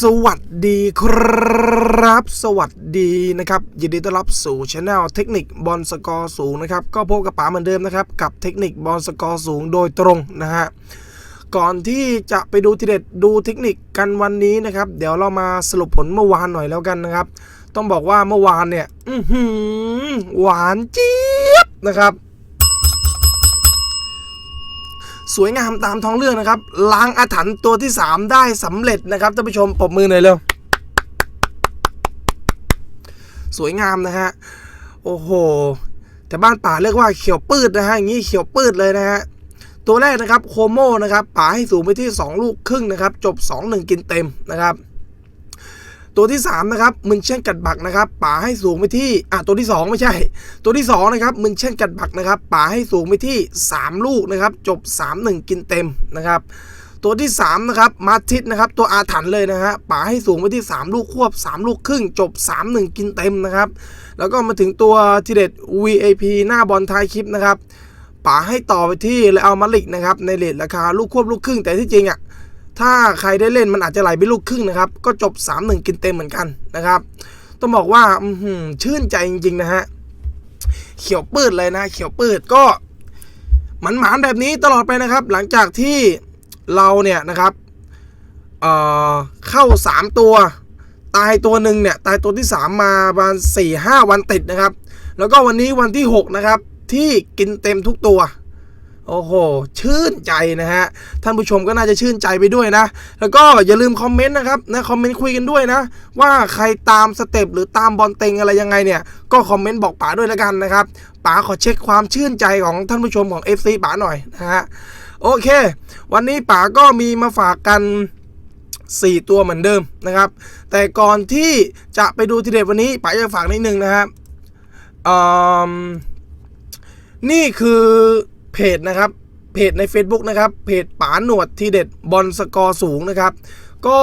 สวัสดีครับ สวัสดีนะครับ ยินดีต้อนรับสู่ช anel เทคนิคบอลสกอร์สูงนะครับ ก็พบกับป๋าเหมือนเดิมนะครับ กับเทคนิคบอลสกอร์สูงโดยตรงนะฮะ ก่อนที่จะไปดูทีเด็ดดูเทคนิคกันวันนี้นะครับ เดี๋ยวเรามาสรุปผลเมื่อวานหน่อยแล้วกันนะครับ ต้องบอกว่าเมื่อวานเนี่ยอือหือหวานเจี๊ยบนะครับ สวยงามตามท้องเรื่องนะครับ ล้างอาถรรพ์ตัวที่ 3 ได้สำเร็จนะครับท่านผู้ชมปรบมือหน่อยเร็วสวยงามนะฮะโอ้โห แต่บ้านป่าเรียกว่าเขียวปืดนะฮะอย่างนี้เขียวปืดเลยนะฮะตัวแรกนะครับโคโมนะครับป่าให้สูงไปที่ 2 ลูกครึ่งนะครับ จบ 2-1 กินเต็มนะครับ ตัวที่3นะครับมึนเช่นกัดบักนะครับป่าให้สูงไปที่อะตัวที่ 2 ไม่ใช่ ตัวที่2นะครับมึนเช่นกัดบักนะครับป่าให้สูงไปที่ 3 ลูกนะครับจบ 3-1 กินเต็มนะครับตัวที่3นะครับมาทิตนะครับตัวอาถรรพ์เลยนะฮะป่าให้สูงไปที่ 3 ลูกควบ 3 ลูกครึ่ง จบ 3-1 กินเต็มนะครับแล้วก็มาถึงตัวทีเด็ด VAP หน้าบอลท้ายคลิปนะครับป๋าให้ต่อไปที่เลอัลมาลิกนะครับในเลทราคาลูกควบลูกครึ่งแต่ที่จริงอะ ถ้าใครได้เล่นมันอาจจะไหลไปลูกครึ่งนะครับ ก็จบ 3-1 กินเต็มเหมือนกันนะครับ ต้องบอกว่าอืชื่นใจจริง ๆ นะฮะ เขียวปืดเลยนะ เขียวปืดก็หมันหมานแบบนี้ตลอดไปนะครับ หลังจากที่เราเนี่ยนะครับเอ่อเข้า 3 ตัว ตายตัวหนึ่งเนี่ย ตายตัวที่ 3 มาประมาณ4 5 วันติดนะครับ แล้วก็วันนี้วันที่ 6 นะครับ ที่กินเต็มทุกตัว โอ้โห ชื่นใจนะฮะ ท่านผู้ชมก็น่าจะชื่นใจไปด้วยนะ แล้วก็อย่าลืมคอมเมนต์นะครับนะคอมเมนต์คุยกันด้วยนะ ว่าใครตามสเต็ปหรือตามบอลเต็งอะไรยังไงเนี่ย ก็คอมเมนต์บอกป๋าด้วยแล้วกันนะครับป๋าขอเช็คความชื่นใจของท่านผู้ชมของ FC ป๋าหน่อยนะฮะโอเค วันนี้ป๋าก็มีมาฝากกัน4 ตัวเหมือนเดิมนะครับ แต่ก่อนที่จะไปดูทีเด็ดวันนี้ป๋าจะฝากนิดนึงนะครับอืมนี่คือ เพจนะครับเพจใน Facebook นะครับเพจป๋าหนวดทีเด็ดบอลสกอร์สูงนะครับ ก็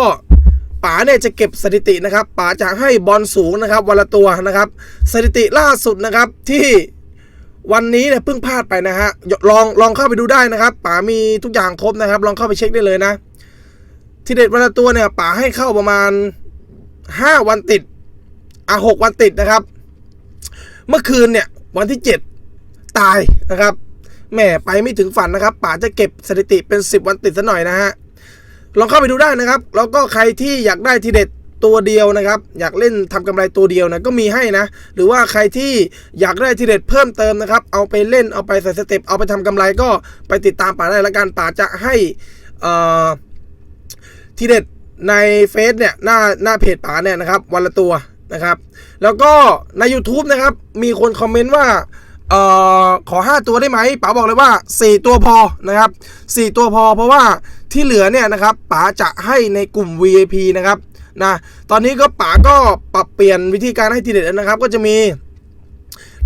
ป๋าเนี่ยจะเก็บสถิตินะครับป๋าจะให้บอลสูงนะครับวันละตัวนะครับ สถิติล่าสุดนะครับที่วันนี้เนี่ยเพิ่งพลาดไปนะฮะลองลองเข้าไปดูได้นะครับป๋ามีทุกอย่างครบนะครับ ลองเข้าไปเช็คได้เลยนะ ทีเด็ดวันละตัวเนี่ยป๋าให้เข้าประมาณ 5 วันติดอะหกวันติดนะครับ เมื่อคืนเนี่ยวันที่ 7 ตายนะครับ แหมไปไม่ถึงฝันนะครับป๋าจะเก็บสถิติเป็น 10 วันติดซะหน่อยนะฮะลองเข้าไปดูได้นะครับ แล้วก็ใครที่อยากได้ทีเด็ดตัวเดียวนะครับ อยากเล่นทำกำไรตัวเดียวนะก็มีให้นะ หรือว่าใครที่อยากได้ทีเด็ดเพิ่มเติมนะครับ เอาไปเล่นเอาไปใส่สเต็ปเอาไปทำกำไรก็ไปติดตามป๋าได้ละกันป๋าจะให้อ่อทีเด็ดในเฟซเนี่ยหน้าหน้าเพจป๋าเนี่ยนะครับ วันละตัวนะครับ แล้วก็ใน YouTube นะครับ มีคนคอมเมนต์ว่า เอ่อขอ 5 ตัวได้ไหมป๋าบอกเลยว่า 4 ตัวพอนะครับ 4 ตัวพอเพราะว่าที่เหลือเนี่ยนะครับป๋าจะให้ในกลุ่ม VIP นะครับนะตอนนี้ก็ป๋าก็ปรับเปลี่ยนวิธีการให้ทีเด็ดนะครับ ก็จะมี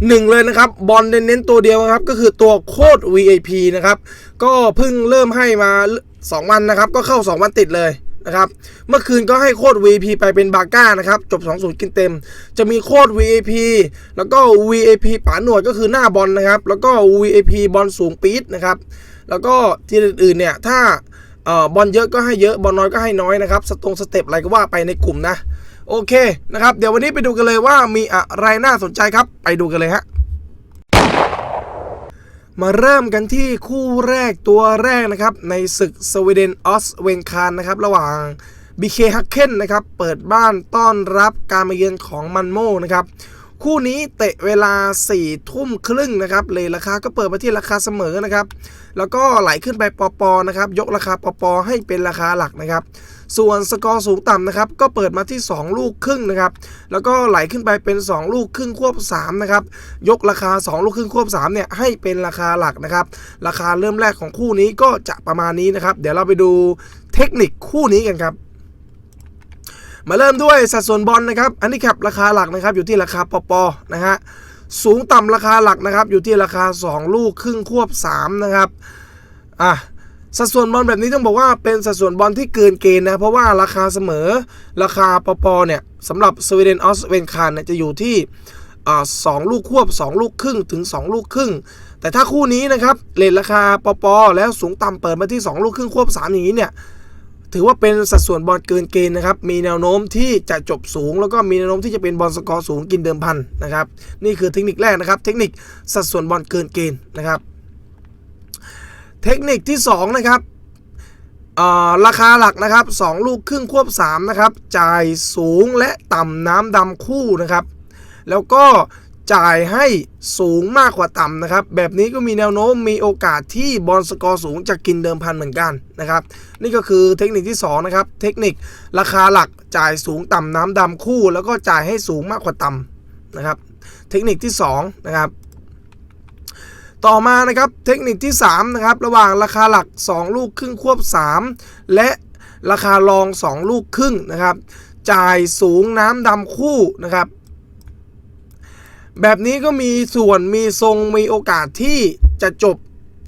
หนึ่งเลยนะครับบอลเน้นตัวเดียวนะครับ ก็คือตัวโคด VIP นะครับ ก็เพิ่งเริ่มให้มา 2 วันนะครับ ก็เข้า 2 วันติดเลย นะครับ เมื่อคืนก็ให้โคด VIP ไปเป็นบาก้านะครับ จบ 2-0 กินเต็ม จะมีโคด VIP แล้วก็ VIP ป๋าหนวดก็คือหน้าบอลนะครับ แล้วก็ VIP บอลสูงปี๊ดนะครับ แล้วก็ทีอื่นๆเนี่ย ถ้าออบอลเยอะก็ให้เยอะ บอลน้อยก็ให้น้อยนะครับ สตรงสเต็ปอะไรก็ว่าไปในกลุ่มนะ โอเคนะครับ เดี๋ยววันนี้ไปดูกันเลยว่ามีอะไรน่าสนใจครับ ไปดูกันเลยฮะ มาเริ่มกันที่คู่แรกตัวแรกนะครับ ในศึกสวีเดนออสเวนคานนะครับ ระหว่าง BK h a c k e n นะครับ เปิดบ้านต้อนรับการมาเยือนของมันโมนะครับ คู่นี้เตะเวลา4ทุ่มครึ่งนะครับเลยราคาก็เปิดมาที่ราคาเสมอนะครับ แล้วก็ไหลขึ้นไปปอปอนะครับ ยกราคาปอปอให้เป็นราคาหลักนะครับ ส่วนสกอร์สูงต่ำนะครับก็เปิดมาที่ 2 ลูกครึ่งนะครับแล้วก็ไหลขึ้นไปเป็น 2 ลูกครึ่งควบ3นะครับยกราคา 2 ลูกครึ่งควบ3เนี่ยให้เป็นราคาหลักนะครับราคาเริ่มแรกของคู่นี้ก็จะประมาณนี้นะครับเดี๋ยวเราไปดูเทคนิคคู่นี้กันครับมาเริ่มด้วยสัดส่วนบอลนะครับอันนี้ครับราคาหลักนะครับอยู่ที่ราคาปอปอนะฮะสูงต่ำราคาหลักนะครับอยู่ที่ราคา 2 ลูกครึ่งควบ3นะครับอะ สัดส่วนบอลแบบนี้ต้องบอกว่าเป็นสัดส่วนบอลที่เกินเกณฑ์นะ เพราะว่าราคาเสมอราคาปปเนี่ยสำหรับสวีเดนออสเวนคานเนี่ยจะอยู่ที่สองลูกควบ 2 ลูกครึ่งถึง 2 ลูกครึ่ง แต่ถ้าคู่นี้นะครับเลทราคาปปแล้วสูงต่ำเปิดมาที่ 2 ลูกครึ่งควบ 3 อย่างนี้เนี่ยถือว่าเป็นสัดส่วนบอลเกินเกณฑ์นะครับ มีแนวโน้มที่จะจบสูง แล้วก็มีแนวโน้มที่จะเป็นบอลสกอร์สูงกินเดิมพันนะครับ นี่คือเทคนิคแรกนะครับ เทคนิคสัดส่วนบอลเกินเกณฑ์นะครับ เทคนิคที่สองนะครับราคาหลักนะครับ 2 ลูกครึ่งควบ3นะครับ จ่ายสูงและต่ำน้ำดำคู่นะครับ แล้วก็จ่ายให้สูงมากกว่าต่ำนะครับ แบบนี้ก็มีแนวโน้มมีโอกาสที่บอลสกอร์สูงจะกินเดิมพันเหมือนกันนะครับ นี่ก็คือเทคนิคที่สองนะครับ เทคนิคราคาหลักจ่ายสูงต่ำน้ำดำคู่ แล้วก็จ่ายให้สูงมากกว่าต่ำนะครับ เทคนิคที่สองนะครับ ต่อมานะครับเทคนิคที่3นะครับระหว่างราคาหลัก 2 ลูกครึ่งควบ 3 และราคารอง 2 ลูกครึ่งนะครับ จ่ายสูงน้ำดำคู่นะครับ แบบนี้ก็มีส่วนมีทรงมีโอกาสที่จะจบ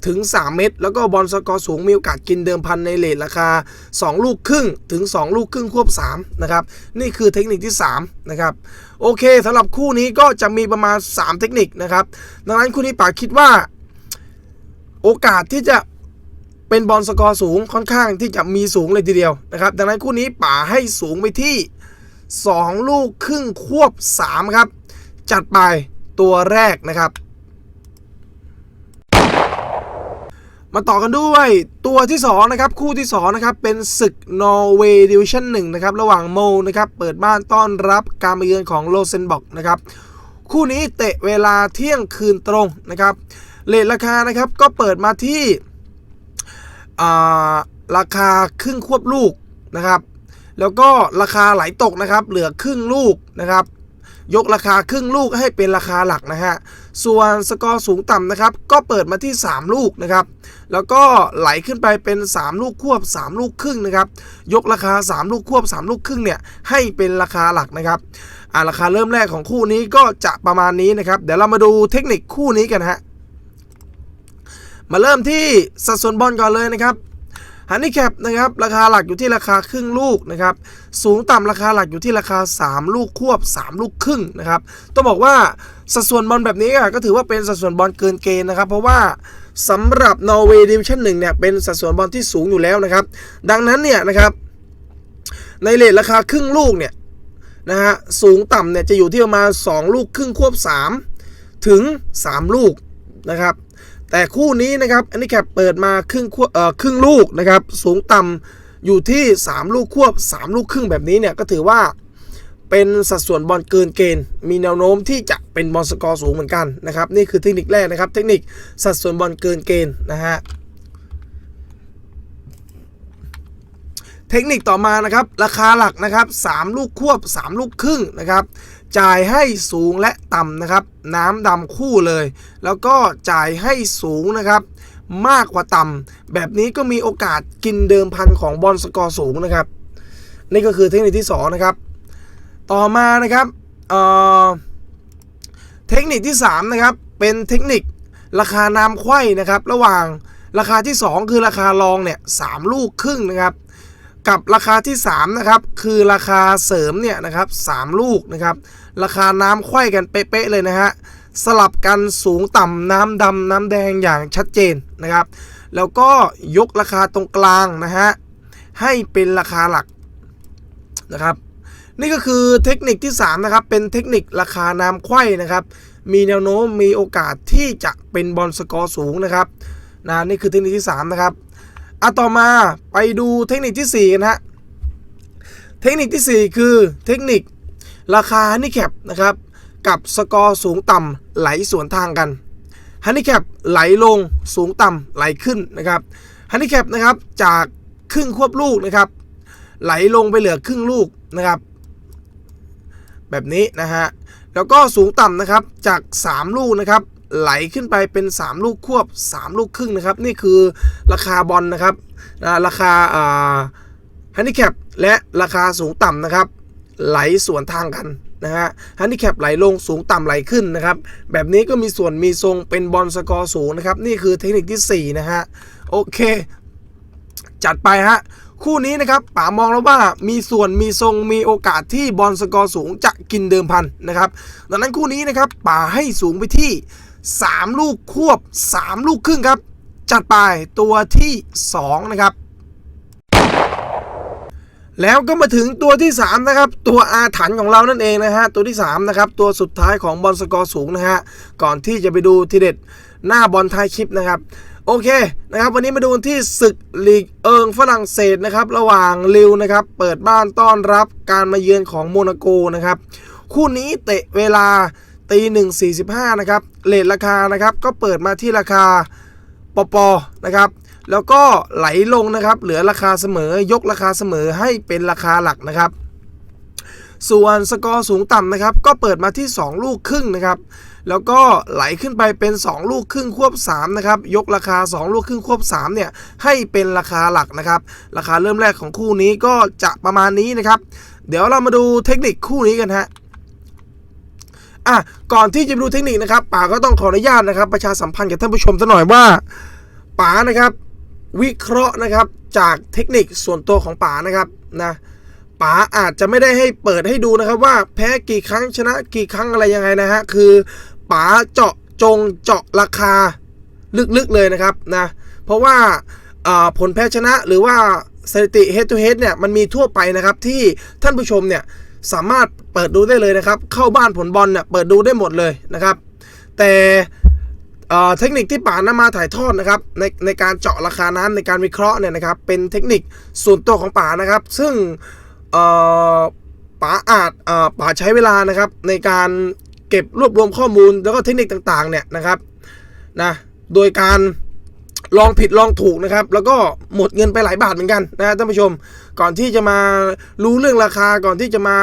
ถึง 3 เม็ดแล้วก็บอลสกอร์สูงมีโอกาสกินเดิมพันในเลทราคา 2 ลูกครึ่งถึง 2 ลูกครึ่งควบ3นะครับนี่คือเทคนิคที่ 3 นะครับโอเคสำหรับคู่นี้ก็จะมีประมาณ 3 เทคนิคนะครับดังนั้นคู่นี้ป๋าคิดว่า โอกาสที่จะเป็นบอลสกอร์สูงค่อนข้างที่จะมีสูงเลยทีเดียวนะครับดังนั้นคู่นี้ป๋าให้สูงไปที่ 2 ลูกครึ่งควบ 3 ครับ จัดไปตัวแรกนะครับ มาต่อกันด้วยตัวที่2นะครับคู่ที่2นะครับเป็นศึกนอร์เวย์ดิวิชั่น1นะครับระหว่างโมนะครับเปิดบ้านต้อนรับการมาเยือนของโลเซนบอกนะครับคู่นี้เตะเวลาเที่ยงคืนตรงนะครับเลทราคานะครับก็เปิดมาที่ราคาครึ่งควบลูกนะครับ แล้วก็ราคาไหลตกนะครับ เหลือครึ่งลูกนะครับ ยกราคาครึ่งลูกให้เป็นราคาหลักนะฮะ ส่วนสกอร์สูงต่ำนะครับ ก็เปิดมาที่ 3 ลูกนะครับ แล้วก็ไหลขึ้นไปเป็น 3 ลูกควบ 3 ลูกครึ่งนะครับ ยกราคา 3 ลูกควบ 3 ลูกครึ่งเนี่ยให้เป็นราคาหลักนะครับอ่าราคาเริ่มแรกของคู่นี้ก็จะประมาณนี้นะครับ เดี๋ยวเรามาดูเทคนิคคู่นี้กันฮะ มาเริ่มที่สัดส่วนบอลก่อนเลยนะครับฮันนี่แคปนะครับราคาหลักอยู่ที่ราคาครึ่งลูกนะครับสูงต่ำราคาหลักอยู่ที่ราคา 3 ลูกควบ 3 ลูกครึ่งนะครับต้องบอกว่า สัดส่วนบอลแบบนี้อะก็ถือว่าเป็นสัดส่วนบอลเกินเกณฑ์นะครับ เพราะว่าสำหรับนอร์เวย์ดิวิชั่นหนึ่งเนี่ยเป็นสัดส่วนบอลที่สูงอยู่แล้วนะครับ ดังนั้นเนี่ยนะครับในเลทราคาครึ่งลูกเนี่ยนะฮะสูงต่ำเนี่ยจะอยู่ที่ประมาณ 2 ลูกครึ่งควบ 3 ถึง 3 ลูกนะครับแต่คู่นี้นะครับอันนี้แคปเปิดมาครึ่งควบเอ่อครึ่งลูกนะครับสูงต่ำอยู่ที่ 3 ลูกควบ 3 ลูกครึ่งแบบนี้เนี่ยก็ถือว่า เป็นสัดส่วนบอลเกินเกณฑ์ มีแนวโน้มที่จะเป็นบอลสกอร์สูงเหมือนกันนะครับ นี่คือเทคนิคแรกนะครับ เทคนิคสัดส่วนบอลเกินเกณฑ์นะฮะเทคนิคต่อมานะครับ ราคาหลักนะครับ 3 ลูกควบ 3 ลูกครึ่งนะครับ จ่ายให้สูงและต่ำนะครับ น้ำดำคู่เลย แล้วก็จ่ายให้สูงนะครับมากกว่าต่ำแบบนี้ก็มีโอกาสกินเดิมพันของบอลสกอร์สูงนะครับ นี่ก็คือเทคนิคที่2นะครับ ต่อมานะครับเเทคนิคที่ 3 นะครับ เป็นเทคนิคราคาน้ำไขว้นะครับ ระหว่างราคาที่ 2 คือราคารองเนี่ยสามลูกครึ่งนะครับกับราคาที่ 3 นะครับ คือราคาเสริมเนี่ยนะครับสามลูกนะครับ ราคาน้ำไขว้กันเป๊ะๆเลยนะฮะสลับกันสูงต่ำน้ำดำน้ำแดงอย่างชัดเจนนะครับ แล้วก็ยกราคาตรงกลางนะฮะให้เป็นราคาหลักนะครับ นี่ก็คือเทคนิคที่ 3 นะครับ เป็นเทคนิคราคาน้ำไขว้นะครับ มีแนวโน้มมีโอกาสที่จะเป็นบอลสกอร์สูงนะครับนะนี่คือเทคนิคที่ 3 นะครับอะต่อมาไปดูเทคนิคที่4กันฮะเทคนิคที่ 4 คือเทคนิคราคาฮันนี่แคปนะครับกับสกอร์สูงต่ำไหลสวนทางกันฮันนี่แคปไหลลงสูงต่ำไหลขึ้นนะครับฮันนี่แคปนะครับจากครึ่งควบลูกนะครับไหลลงไปเหลือครึ่งลูกนะครับ แบบนี้นะฮะแล้วก็สูงต่ำนะครับจาก 3 ลูกนะครับไหลขึ้นไปเป็น 3 ลูกควบ 3 ลูกครึ่งนะครับ นี่คือราคาบอลนะครับราคาฮันนี่แคปและราคาสูงต่ำนะครับ ไหลสวนทางกันนะฮะฮันนี่แคปไหลลงสูงต่ำไหลขึ้นนะครับ แบบนี้ก็มีส่วนมีทรงเป็นบอลสกอร์สูงนะครับ นี่คือเทคนิคที่ 4 นะฮะ โอเค จัดไปฮะ คู่นี้นะครับป๋ามองแล้วว่ามีส่วนมีทรงมีโอกาสที่บอลสกอร์สูงจะกินเดิมพันนะครับดังนั้นคู่นี้นะครับป๋าให้สูงไปที่ 3 ลูกควบ 3 ลูกครึ่งครับ จัดไปตัวที่ 2 นะครับ แล้วก็มาถึงตัวที่ 3 นะครับ ตัวอาถรรพ์ของเรานั่นเองนะฮะตัวที่ 3 นะครับ ตัวสุดท้ายของบอลสกอร์สูงนะฮะก่อนที่จะไปดูทีเด็ดหน้าบอลท้ายคลิปนะครับ โอเคนะครับวันนี้มาดูกันที่ศึกลีกเอิงฝรั่งเศสนะครับระหว่างลิวนะครับเปิดบ้านต้อนรับการมาเยือนของโมนาโกนะครับคู่นี้เตะเวลาตีหนึ่งสี่สิบห้านะครับเลทราคานะครับก็เปิดมาที่ราคาปปนะครับแล้วก็ไหลลงนะครับเหลือราคาเสมอยกราคาเสมอให้เป็นราคาหลักนะครับส่วนสกอร์สูงต่ำนะครับก็เปิดมาที่ 2 ลูกครึ่งนะครับ แล้วก็ไหลขึ้นไปเป็น 2 ลูกครึ่งควบ3นะครับยกราคา 2 ลูกครึ่งควบ3เนี่ยให้เป็นราคาหลักนะครับราคาเริ่มแรกของคู่นี้ก็จะประมาณนี้นะครับ เดี๋ยวเรามาดูเทคนิคคู่นี้กันฮะอะก่อนที่จะดูเทคนิคนะครับป๋าก็ต้องขออนุญาตนะครับ ประชาสัมพันธ์กับท่านผู้ชมสักหน่อยว่าป๋านะครับวิเคราะห์นะครับจากเทคนิคส่วนตัวของป๋านะครับนะป๋าอาจจะไม่ได้ให้เปิดให้ดูนะครับว่าแพ้กี่ครั้งชนะกี่ครั้งอะไรยังไงนะฮะคือ ป๋าเจาะจงเจาะราคาลึกๆเลยนะครับนะเพราะว่าผลแพ้ชนะหรือว่าสถิติ head to head เนี่ยมันมีทั่วไปนะครับที่ท่านผู้ชมเนี่ยสามารถเปิดดูได้เลยนะครับ เข้าบ้านผลบอลเนี่ยเปิดดูได้หมดเลยนะครับ แต่เทคนิคที่ป่านำมาถ่ายทอดนะครับในในการเจาะราคานั้นในการวิเคราะห์เนี่ยนะครับ เป็นเทคนิคส่วนตัวของป่านะครับ ซึ่งป๋าอาจป๋าใช้เวลานะครับในการ เก็บรวบรวมข้อมูลแล้วก็เทคนิคต่างๆเนี่ยนะครับนะโดยการลองผิดลองถูกนะครับ แล้วก็หมดเงินไปหลายบาทเหมือนกันนะท่านผู้ชม ก่อนที่จะมารู้เรื่องราคาก่อนที่จะมา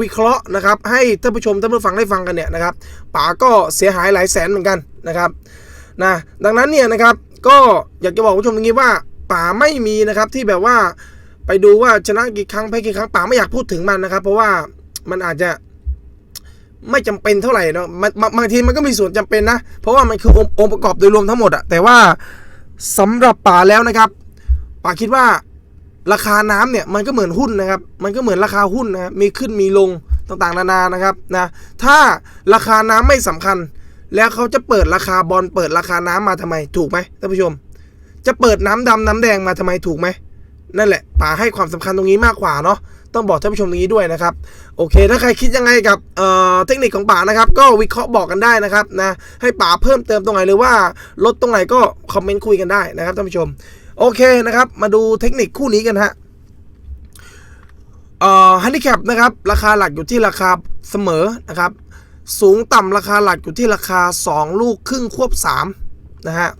วิเคราะห์นะครับ ให้ท่านผู้ชมท่านผู้ฟังได้ฟังกันเนี่ยนะครับป๋าก็เสียหายหลายแสนเหมือนกันนะครับนะดังนั้นเนี่ยนะครับก็อยากจะบอกผู้ชมอย่างนี้ว่าป๋าไม่มีนะครับที่แบบว่าไปดูว่าชนะกี่ครั้งแพ้กี่ครั้งป๋าไม่อยากพูดถึงมันนะครับ เพราะว่ามันอาจจะ ไม่จำเป็นเท่าไหร่เนาะมันบางทีมันก็มีส่วนจำเป็นนะ เพราะว่ามันคือองค์งประกอบโดยรวมทั้งหมดอะแต่ว่าสำหรับป๋าแล้วนะครับป๋าคิดว่าราคาน้ำเนี่ยมันก็เหมือนหุ้นนะครับ มันก็เหมือนราคาหุ้นนะมีขึ้นมีลงต่างๆ นานานะครับนะถ้าราคาน้ำไม่สำคัญ แล้วเขาจะเปิดราคาบอลเปิดราคาน้ำมาทำไมถูกไหมท่านผู้ชม จะเปิดน้ำดำน้ำแดงมาทำไมถูกไหมนั่นแหละป๋าให้ความสำคัญตรงนี้มากกว่าเนาะ ต้องบอกท่านผู้ชมตรงนี้ด้วยนะครับโอเค ถ้าใครคิดยังไงกับเเทคนิคของป๋านะครับ ก็วิเคราะห์บอกกันได้นะครับนะให้ป๋าเพิ่มเติมตรงไหนหรือว่าลดตรงไหนก็คอมเมนต์คุยกันได้นะครับท่านผู้ชมโอเคนะครับ มาดูเทคนิคคู่นี้กันฮะอ่อฮันดิแคปนะครับ ราคาหลักอยู่ที่ราคาเสมอนะครับ สูงต่ำราคาหลักอยู่ที่ราคา 2 ลูกครึ่งควบ 3 นะฮะ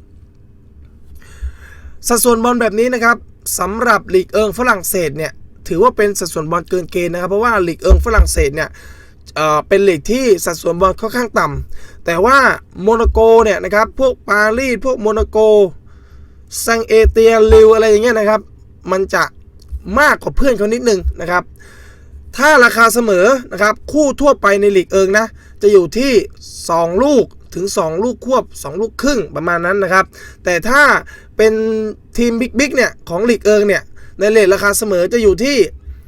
สัดส่วนบอลแบบนี้นะครับสำหรับลีกเอิงฝรั่งเศสเนี่ย ถือว่าเป็นสัดส่วนบอลเกินเกณฑ์นะครับ เพราะว่าลีกเอิงฝรั่งเศสเนี่ยเป็นลีกที่สัดส่วนบอลค่อนข้างต่ำแต่ว่าโมนาโกเนี่ยนะครับพวกปารีสพวกโมนาโกซังเอเตียลิวอะไรอย่างเงี้ยนะครับ มันจะมากกว่าเพื่อนเขานิดนึงนะครับ ถ้าราคาเสมอนะครับ คู่ทั่วไปในลีกเอิงนะ จะอยู่ที่ 2 ลูกถึง 2 ลูกควบ 2 ลูกครึ่งประมาณนั้นนะครับ แต่ถ้าเป็นทีมบิ๊กบิ๊กเนี่ยของลีกเอิงเนี่ย ในเลทราคาเสมอจะอยู่ที่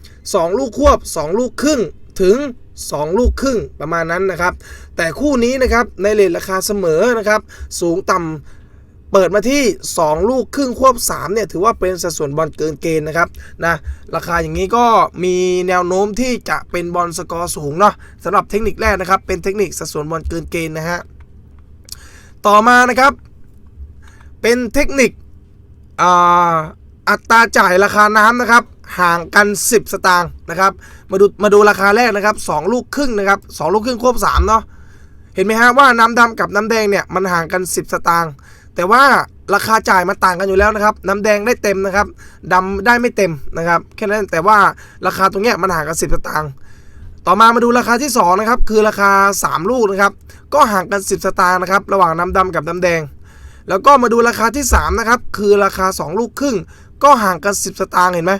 2 ลูกควบ 2 ลูกครึ่งถึง 2 ลูกครึ่งประมาณนั้นนะครับ แต่คู่นี้นะครับในเลทราคาเสมอนะครับสูงต่ำเปิดมาที่ 2 ลูกครึ่งควบ3เนี่ยถือว่าเป็นสัดส่วนบอลเกินเกณฑ์นะครับนะราคาอย่างนี้ก็มีแนวโน้มที่จะเป็นบอลสกอร์สูงเนาะสำหรับเทคนิคแรกนะครับ เป็นเทคนิคสัดส่วนบอลเกินเกณฑ์นะฮะต่อมานะครับ เป็นเทคนิค อัตราจ่ายราคาน้ำนะครับ ห่างกัน 10 สตางค์นะครับ มาดูมาดูราคาแรกนะครับ2ลูกครึ่งนะครับ2ลูกครึ่งควบ3เนาะเห็นไหมฮะว่าน้ำดำกับน้ำแดงเนี่ยมันห่างกัน 10 สตางค์แต่ว่าราคาจ่ายมันต่างกันอยู่แล้วนะครับ น้ำแดงได้เต็มนะครับดำได้ไม่เต็มนะครับแค่นั้นแต่ว่าราคาตรงเนี้ยมันห่างกัน 10 สตางค์ต่อมามาดูราคาที่2นะครับคือราคา 3 ลูกนะครับก็ห่างกัน 10 สตางค์นะครับระหว่างน้ำดำกับน้ำแดง แล้วก็มาดูราคาที่3นะครับคือราคา 2 ลูกครึ่ง ก็ห่างกัน 10 สตางค์เห็นไหม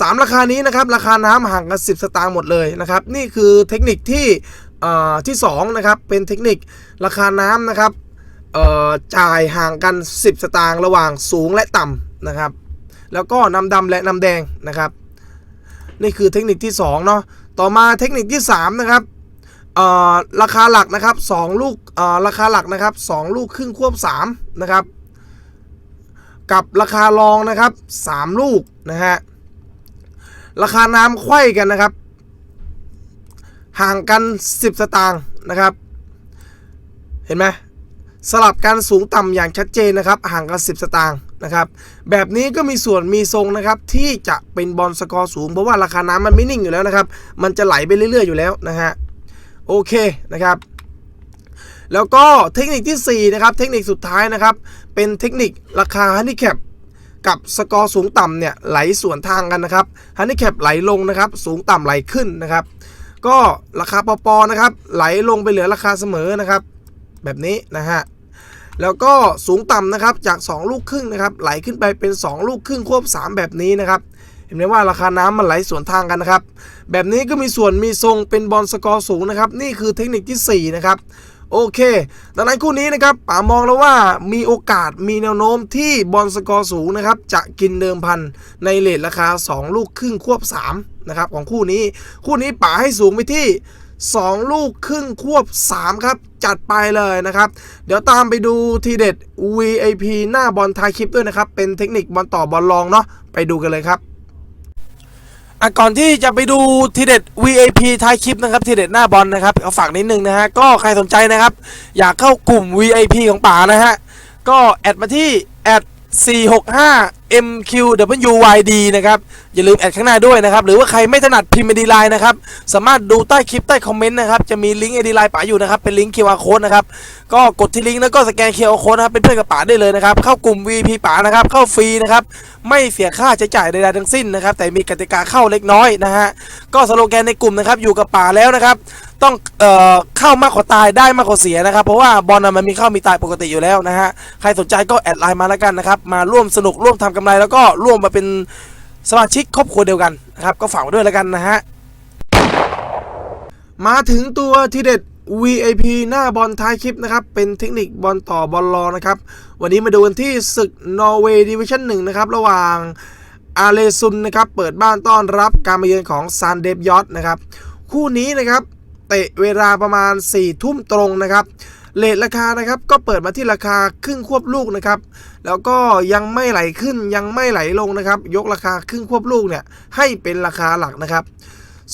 สามราคานี้นะครับราคาน้ำห่างกัน 10 สตางค์หมดเลยนะครับนี่คือเทคนิคที่อ่อที่2นะครับเป็นเทคนิคราคาน้ำนะครับอ่อจ่ายห่างกัน 10 สตางค์ระหว่างสูงและต่ำนะครับ แล้วก็น้ำดำและน้ำแดงนะครับ นี่คือเทคนิคที่2เนาะต่อมาเทคนิคที่3นะครับอ่อราคาหลักนะครับ2ลูกอ่อราคาหลักนะครับ2ลูกครึ่งควบ3นะครับ กับราคารองนะครับ 3 ลูกนะฮะราคาน้ำไขว้กันนะครับ ห่างกัน 10 สตางค์นะครับ เห็นไหมสลับกันสูงต่ำอย่างชัดเจนนะครับ ห่างกัน 10 สตางค์นะครับ แบบนี้ก็มีส่วนมีทรงนะครับ ที่จะเป็นบอลสกอร์สูง เพราะว่าราคาน้ำมันไม่นิ่งอยู่แล้วนะครับ มันจะไหลไปเรื่อยๆอยู่แล้วนะฮะโอเคนะครับ แล้วก็เทคนิคที่ 4 นะครับ เทคนิคสุดท้ายนะครับ เป็นเทคนิคราคาฮันดิแคปกับสกอร์สูงต่ำเนี่ยไหลสวนทางกันนะครับฮันดิแคปไหลลงนะครับ สูงต่ำไหลขึ้นนะครับ ก็ราคาปอปอนะครับ ไหลลงไปเหลือราคาเสมอนะครับ แบบนี้นะฮะแล้วก็สูงต่ำนะครับจาก 2 ลูกครึ่งนะครับไหลขึ้นไปเป็น 2 ลูกครึ่งควบ 3 แบบนี้นะครับเห็นไหมว่าราคาน้ำมันไหลสวนทางกันนะครับแบบนี้ก็มีส่วนมีทรงเป็นบอลสกอร์สูงนะครับนี่คือเทคนิคที่4นะครับ โอเค ดังนั้นคู่นี้นะครับป๋ามองแล้วว่ามีโอกาสมีแนวโน้มที่บอลสกอร์สูงนะครับจะกินเดิมพันในเลทราคา 2 ลูกครึ่งควบ3นะครับของคู่นี้ คู่นี้ป๋าให้สูงไปที่ 2 ลูกครึ่งควบ 3 ครับ จัดไปเลยนะครับ เดี๋ยวตามไปดูทีเด็ด VIP หน้าบอลท้ายคลิปด้วยนะครับ เป็นเทคนิคบอลต่อบอลลองเนาะไปดูกันเลยครับ อะก่อนที่จะไปดูทีเด็ด VIP ท้ายคลิปนะครับทีเด็ดหน้าบอลนะครับเอาฝากนิดนึงนะฮะก็ใครสนใจนะครับ อยากเข้ากลุ่ม VIP ของป๋านะฮะก็แอดมาที่แอด465 MQWYD นะครับ อย่าลืมแอดข้างหน้าด้วยนะครับ หรือว่าใครไม่ถนัดพิมพ์ ID ไลน์นะครับ สามารถดูใต้คลิปใต้คอมเมนต์นะครับ จะมีลิงก์ ID ไลน์ป๋าอยู่นะครับ เป็นลิงก์ QR code นะครับ ก็กดที่ลิงก์แล้วก็สแกน QR code นะครับ เป็นเพื่อนกับป๋าได้เลยนะครับ เข้ากลุ่ม VP ป๋านะครับ เข้าฟรีนะครับ ไม่เสียค่าใช้จ่ายใดๆทั้งสิ้นนะครับ แต่มีกติกาเข้าเล็กน้อยนะฮะ ก็สโลแกนในกลุ่มนะครับ อยู่กับป๋าแล้วนะครับ ต้องเอ่อเข้ามากกว่าตายได้มากกว่าเสียนะครับ เพราะว่าบอลมันมีเข้ามีตายปกติอยู่แล้วนะฮะ ใครสนใจก็แอดไลน์มาแล้วกันนะครับ มาร่วมสนุกร่วมทำกำไรแล้วก็ร่วมมาเป็นสมาชิกครอบครัวเดียวกันนะครับ ก็ฝากด้วยแล้วกันนะฮะ มาถึงตัวทีเด็ด VIP หน้าบอลท้ายคลิปนะครับ เป็นเทคนิคบอลต่อบอลรอนะครับ วันนี้มาดูกันที่ศึกนอร์เวย์ดิวิชั่น1นะครับ ระหว่างอาเลซุนนะครับ เปิดบ้านต้อนรับการมาเยือนของซานเดฟยอตนะครับ คู่นี้นะครับเตะเวลาประมาณ4ทุ่มตรงนะครับเลทราคานะครับก็เปิดมาที่ราคาครึ่งควบลูกนะครับ แล้วก็ยังไม่ไหลขึ้นยังไม่ไหลลงนะครับ ยกราคาครึ่งควบลูกเนี่ยให้เป็นราคาหลักนะครับ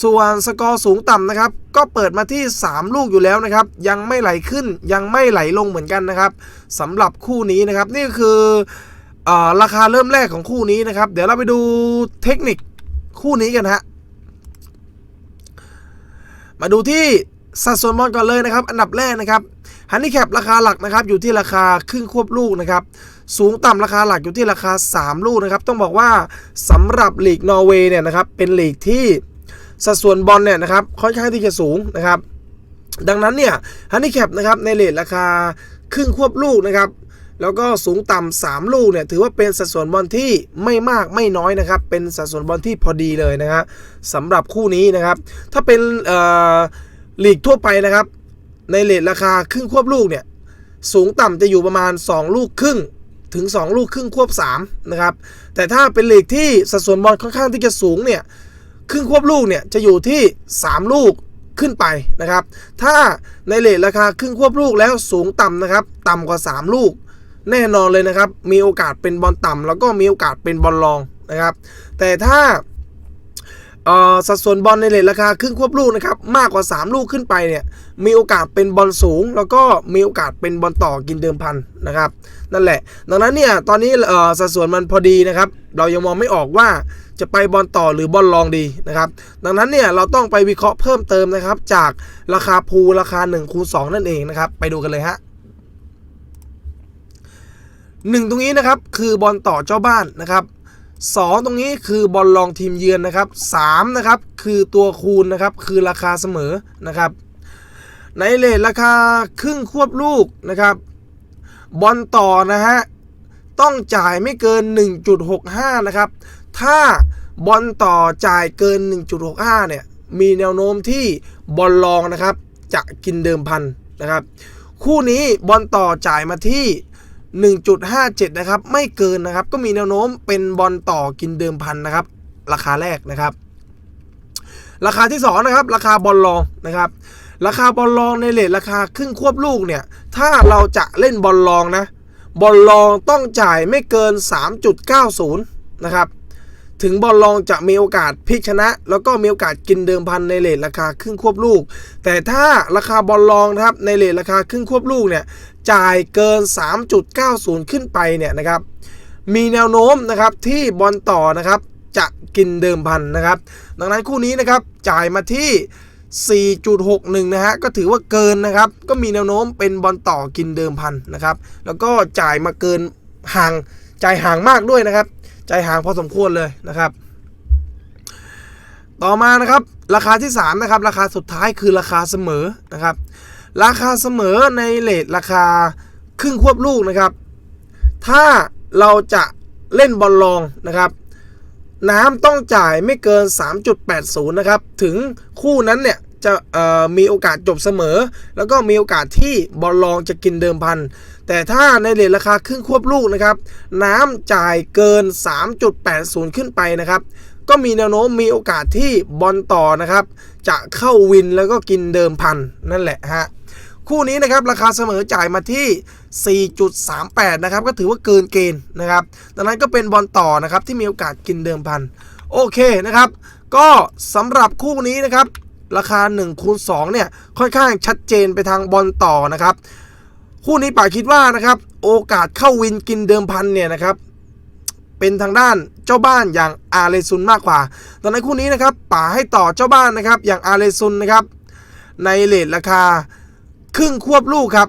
ส่วนสกอร์สูงต่ำนะครับ ก็เปิดมาที่ 3 ลูกอยู่แล้วนะครับ ยังไม่ไหลขึ้นยังไม่ไหลลงเหมือนกันนะครับสำหรับคู่นี้นะครับ นี่คือเออราคาเริ่มแรกของคู่นี้นะครับ เดี๋ยวเราไปดูเทคนิคคู่นี้กันฮะมาดูที่สัดส่วนบอลก่อนเลยนะครับ อันดับแรกนะครับฮันนี่แคปราคาหลักนะครับ อยู่ที่ราคาครึ่งควบลูกนะครับ สูงต่ำราคาหลักอยู่ที่ราคา 3 ลูกนะครับ ต้องบอกว่าสำหรับลีกนอร์เวย์เนี่ยนะครับเป็นลีกที่สัดส่วนบอลเนี่ยนะครับค่อนข้างที่จะสูงนะครับ ดังนั้นเนี่ยฮันนี่แคปนะครับในเลทราคาครึ่งควบลูกนะครับแล้วก็สูงต่ำสามลูกเนี่ยถือว่าเป็นสัดส่วนบอลที่ไม่มากไม่น้อยนะครับเป็นสัดส่วนบอลที่พอดีเลยนะฮะสำหรับคู่นี้นะครับ ถ้าเป็นเอ่อลีกทั่วไปนะครับ ในเลทราคาครึ่งควบลูกเนี่ยสูงต่ำจะอยู่ประมาณ 2 ลูกครึ่ง ถึง 2 ลูกครึ่งควบ3นะครับแต่ถ้าเป็นลีกที่สัดส่วนบอลค่อนข้างที่จะสูงเนี่ยครึ่งควบลูกเนี่ยจะอยู่ที่ 3 ลูกขึ้นไปนะครับ ถ้าในเลทราคาครึ่งควบลูกแล้วสูงต่ำนะครับ ต่ำกว่า 3 ลูก แน่นอนเลยนะครับ มีโอกาสเป็นบอลต่ำแล้วก็มีโอกาสเป็นบอลรองนะครับ แต่ถ้า สัดส่วนบอลในเลทราคาครึ่งควบลูกนะครับมากกว่า 3 ลูกขึ้นไปเนี่ยมีโอกาสเป็นบอลสูง แล้วก็มีโอกาสเป็นบอลต่อกินเดิมพันนะครับนั่นแหละ ดังนั้นเนี่ยตอนนี้สัดส่วนมันพอดีนะครับเรายังมองไม่ออกว่าจะไปบอลต่อหรือบอลรองดีนะครับดังนั้นเนี่ยเราต้องไปวิเคราะห์เพิ่มเติมนะครับจากราคาพูลราคา1คูณ2นั่นเองนะครับไปดูกันเลยฮะหนึ่งตรงนี้นะครับคือบอลต่อเจ้าบ้านนะครับ สองตรงนี้คือบอลรองทีมเยือนนะครับสามนะครับคือตัวคูณนะครับคือราคาเสมอนะครับ ในเลทราคาครึ่งควบลูกนะครับ บอลต่อนะฮะต้องจ่ายไม่เกิน 1.65 นะครับ ถ้าบอลต่อจ่ายเกิน 1.65 เนี่ย มีแนวโน้มที่บอลรองนะครับ จะกินเดิมพันนะครับ คู่นี้บอลต่อจ่ายมาที่ 1.57 นะครับ ไม่เกินนะครับ ก็มีแนวโน้มเป็นบอลต่อกินเดิมพันนะครับ ราคาแรกนะครับ ราคาที่สองนะครับ ราคาบอลรองนะครับ ราคาบอลลองในเลทราคาครึ่งควบลูกเนี่ย ถ้าเราจะเล่นบอลลองนะ บอลลองต้องจ่ายไม่เกิน 3.90 นะครับ ถึงบอลลองจะมีโอกาสพลิกชนะ แล้วก็มีโอกาสกินเดิมพันในเลทราคาครึ่งควบลูก แต่ถ้าราคาบอลลองนะครับในเลทราคาครึ่งควบลูกเนี่ย จ่ายเกิน 3.90 ขึ้นไปเนี่ยนะครับมีแนวโน้มนะครับที่บอลต่อนะครับจะกินเดิมพันนะครับ ดังนั้นคู่นี้นะครับจ่ายมาที่ 4.61 นะฮะก็ถือว่าเกินนะครับ ก็มีแนวโน้มเป็นบอลต่อกินเดิมพันนะครับ แล้วก็จ่ายมาเกินห่างจ่ายห่างมากด้วยนะครับจ่ายห่างพอสมควรเลยนะครับ ต่อมานะครับราคาที่ 3 นะครับ ราคาสุดท้ายคือราคาเสมอนะครับ ราคาเสมอในเลทราคาครึ่งควบลูกนะครับ ถ้าเราจะเล่นบอลลองนะครับน้ำต้องจ่ายไม่เกิน 3.80 นะครับ ถึงคู่นั้นเนี่ยจะมีโอกาสจบเสมอ แล้วก็มีโอกาสที่บอลลองจะกินเดิมพัน แต่ถ้าในเลทราคาครึ่งควบลูกนะครับ น้ำจ่ายเกิน 3.80 ขึ้นไปนะครับ ก็มีแนวโน้มมีโอกาสที่บอลต่อนะครับ จะเข้าวินแล้วก็กินเดิมพันนั่นแหละฮะคู่นี้นะครับราคาเสมอจ่ายมาที่ 4.38 นะครับ ก็ถือว่าเกินเกณฑ์นะครับดังนั้นก็เป็นบอลต่อนะครับที่มีโอกาสกินเดิมพัน โอเคนะครับ ก็สำหรับคู่นี้นะครับ ราคา1คูณ2เนี่ยค่อนข้างชัดเจนไปทางบอลต่อนะครับ คู่นี้ป่าคิดว่านะครับ โอกาสเข้าวินกินเดิมพันเนี่ยนะครับ เป็นทางด้านเจ้าบ้านอย่างอาเลซุนมากกว่าดังนั้นคู่นี้นะครับป่าให้ต่อเจ้าบ้านนะครับอย่างอาเลซุนนะครับในเลทราคาครึ่งควบลูกครับ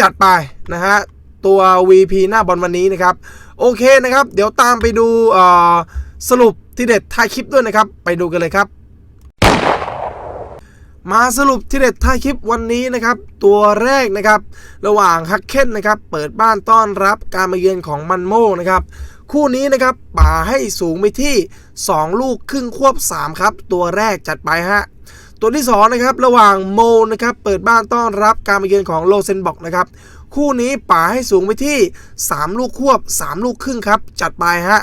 จัดไปนะฮะตัว VP หน้าบอลวันนี้นะครับโอเคนะครับ เดี๋ยวตามไปดูสรุปที่เด็ดท้ายคลิปด้วยนะครับ ไปดูกันเลยครับ มาสรุปที่เด็ดท้ายคลิปวันนี้นะครับ ตัวแรกนะครับ ระหว่างฮักเคนนะครับ เปิดบ้านต้อนรับการมาเยือนของมันโมนะครับ คู่นี้นะครับป่าให้สูงไปที่ 2 ลูกครึ่งควบ 3 ครับ ตัวแรกจัดไปฮะตัวที่2นะครับระหว่างโมนะครับเปิดบ้านต้อนรับการมาเยือนของโลเซนบอกนะครับคู่นี้ป่าให้สูงไปที่ 3 ลูกควบ 3 ลูกครึ่งครับ จัดไปฮะ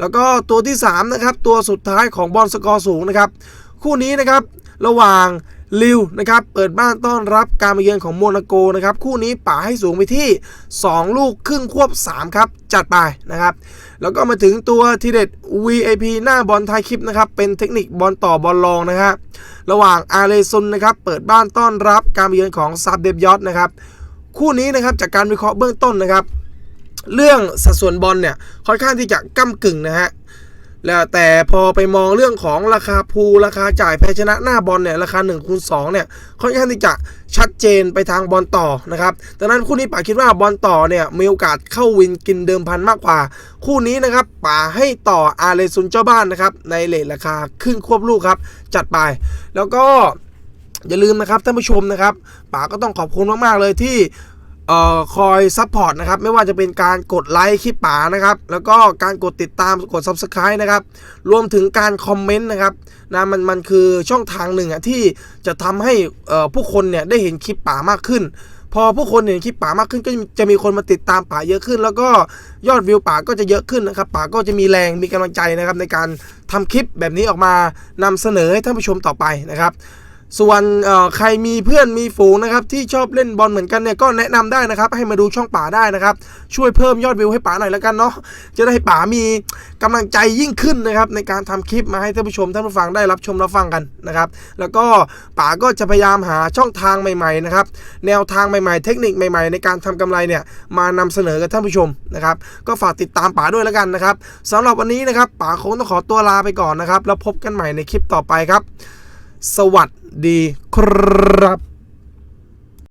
แล้วก็ตัวที่3นะครับตัวสุดท้ายของบอลสกอร์สูงนะครับคู่นี้นะครับระหว่าง ลิวนะครับเปิดบ้านต้อนรับการมาเยือนของโมนาโกนะครับคู่นี้ป่าให้สูงไปที่ 2 ลูกครึ่งควบ 3 ครับ จัดไปนะครับ แล้วก็มาถึงตัวทีเด็ด VIP หน้าบอลไทยคลิปนะครับ เป็นเทคนิคบอลต่อบอลลองนะครับระหว่างอาเลซุนนะครับเปิดบ้านต้อนรับการมาเยือนของซาบเดบยอตนะครับคู่นี้นะครับจากการวิเคราะห์เบื้องต้นนะครับ เรื่องสัดส่วนบอลเนี่ยค่อนข้างที่จะก้ากึ่งนะฮะ แล้วแต่พอไปมองเรื่องของราคาพูราคาจ่ายแพ้ชนะหน้าบอลเนี่ยราคา1คูณ2เนี่ยค่อนข้างที่จะชัดเจนไปทางบอลต่อนะครับดังนั้นคู่นี้ป๋าคิดว่าบอลต่อเนี่ยมีโอกาสเข้าวินกินเดิมพันมากกว่า คู่นี้นะครับป๋าให้ต่ออาเลซุนเจ้าบ้านนะครับในเลทราคาครึ่งควบลูกครับจัดไป แล้วก็อย่าลืมนะครับท่านผู้ชมนะครับป๋าก็ต้องขอบคุณมาก ๆ เลยที่ เอ่อคอยซัพพอร์ตนะครับ ไม่ว่าจะเป็นการกดไลค์คลิปป๋านะครับ แล้วก็การกดติดตามกด Subscribe นะครับ รวมถึงการคอมเมนต์นะครับนะมันมันคือช่องทางหนึ่งอะที่จะทำให้เอ่อผู้คนเนี่ยได้เห็นคลิปป๋ามากขึ้น พอผู้คนเห็นคลิปป๋ามากขึ้นก็จะมีคนมาติดตามป๋าเยอะขึ้น แล้วก็ยอดวิวป๋าก็จะเยอะขึ้นนะครับป๋าก็จะมีแรงมีกำลังใจนะครับในการทำคลิปแบบนี้ออกมานำเสนอให้ท่านผู้ชมต่อไปนะครับ ส่วนใครมีเพื่อนมีฝูงนะครับที่ชอบเล่นบอลเหมือนกันเนี่ยก็แนะนำได้นะครับ ให้มาดูช่องป่าได้นะครับ ช่วยเพิ่มยอดวิวให้ป่าหน่อยแล้วกันเนาะจะได้ป่ามีกำลังใจยิ่งขึ้นนะครับในการทำคลิปมาให้ท่านผู้ชมท่านผู้ฟังได้รับชมรับฟังกันนะครับ แล้วก็ป่าก็จะพยายามหาช่องทางใหม่ๆนะครับแนวทางใหม่ๆ เทคนิคใหม่ๆ ในการทำกำไรเนี่ยมานำเสนอกับท่านผู้ชมนะครับ ก็ฝากติดตามป่าด้วยแล้วกันนะครับสำหรับวันนี้นะครับป่าคงต้องขอตัวลาไปก่อนนะครับแล้วพบกันใหม่ในคลิปต่อไปครับ สวัสดีครับ